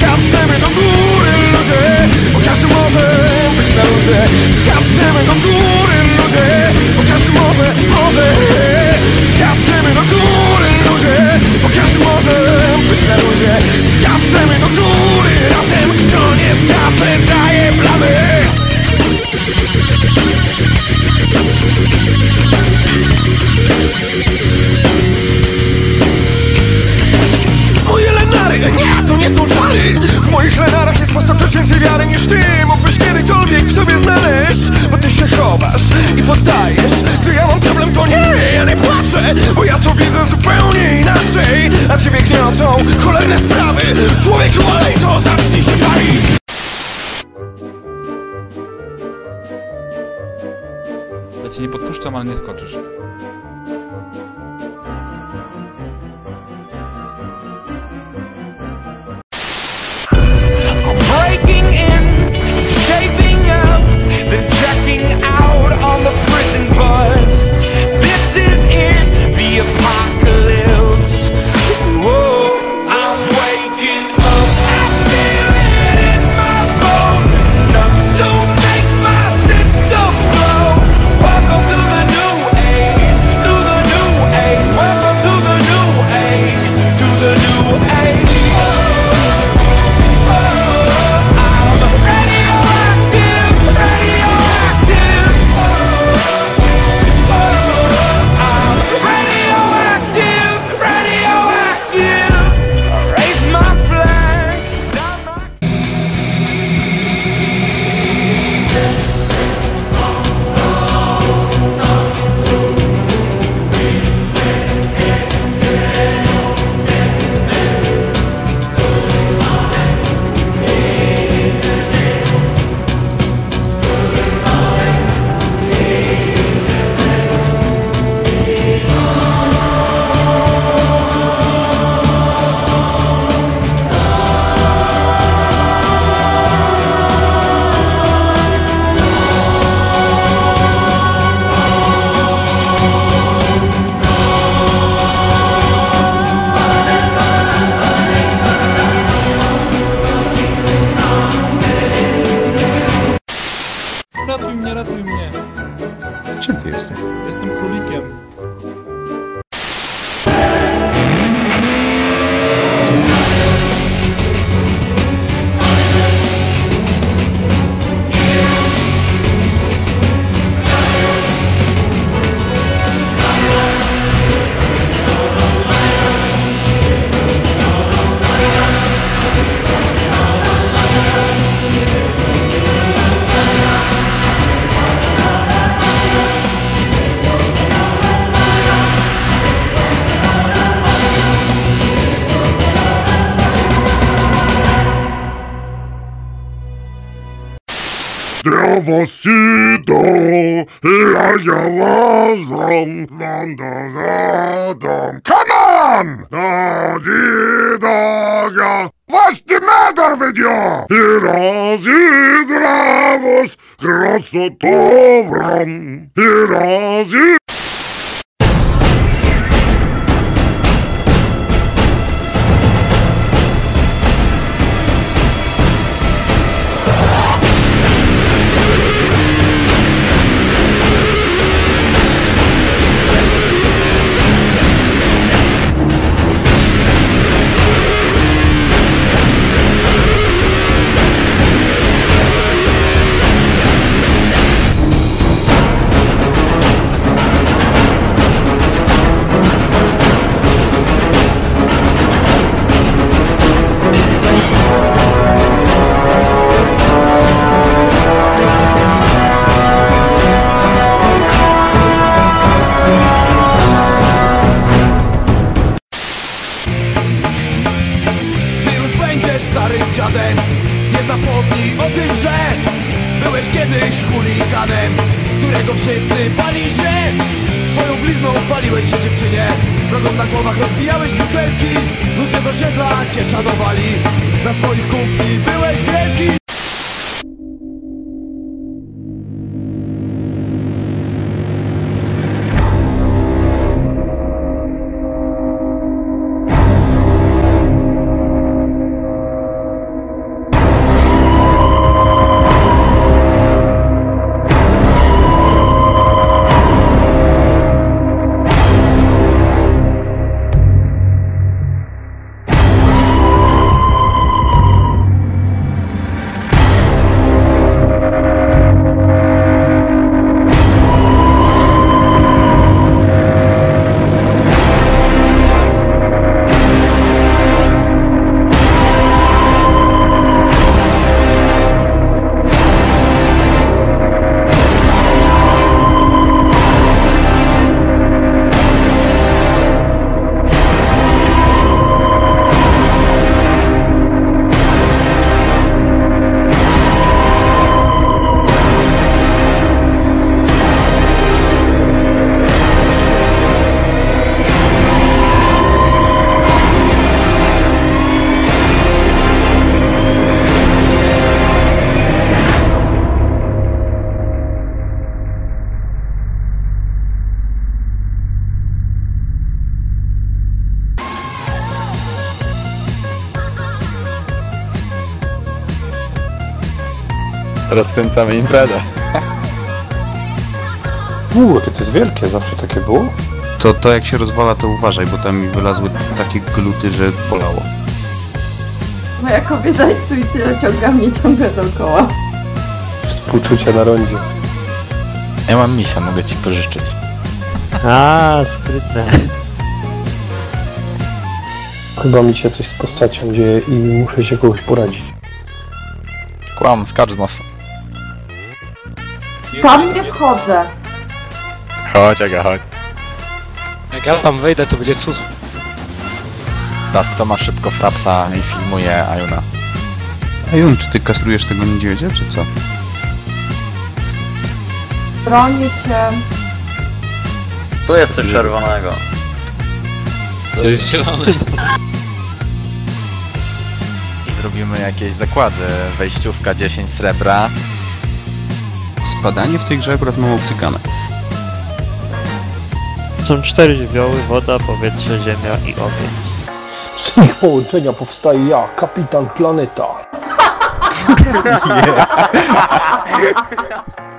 Skaczemy do góry ludzie, bo każdy może być na luzie. Skaczemy do góry ludzie, bo każdy może, może. Skaczemy do góry ludzie, bo każdy może być na luzie. Skaczemy do góry poddajesz? Gdy ja mam problem to nie, ja nie płaczę Bo ja to widzę zupełnie inaczej. A ciebie gniotą cholerne sprawy. Człowieku, olej to zacznij się bawić. Ja cię nie podpuszczam, ale nie skoczysz. Diovo sido la llavazom mandazadom. Come on! Nazidaga! What's the matter with you? Irazidravos grosso tovram. Irazidravos Blizną chwaliłeś się dziewczynie. Drogą na głowach rozbijałeś butelki. Ludzie z osiedla cię szanowali. Dla swoich kumpli byłeś wielki Rozkręcamy imprezę. Uuu, to jest wielkie, zawsze takie było? To, to jak się rozwala, to uważaj, bo tam mi wylazły takie gluty, że bolało. Moja kobieta i tu i tyle ciąga mnie ciągle dookoła. Współczucie na rondzie. Ja mam misia, mogę ci pożyczyć. A, sprytne. Chyba mi się coś z postacią dzieje i muszę się kogoś poradzić. Kłam, skacz mocno. Tam nie wchodzę. Chodź, Aga, chodź. Jak ja tam wejdę, to będzie cud. Teraz kto ma szybko frapsa i filmuje Ajuna. Ajun, czy ty kastrujesz tego niedźwiedzia, czy co? Bronię cię. Tu jest coś czerwonego. To jest zielony. I zrobimy jakieś zakłady. Wejściówka 10 srebra. Spadanie w tej grze akurat mam obcykane. Są cztery żywioły, woda, powietrze, ziemia i ogień. Z ich połączenia powstaje ja, kapitan planeta.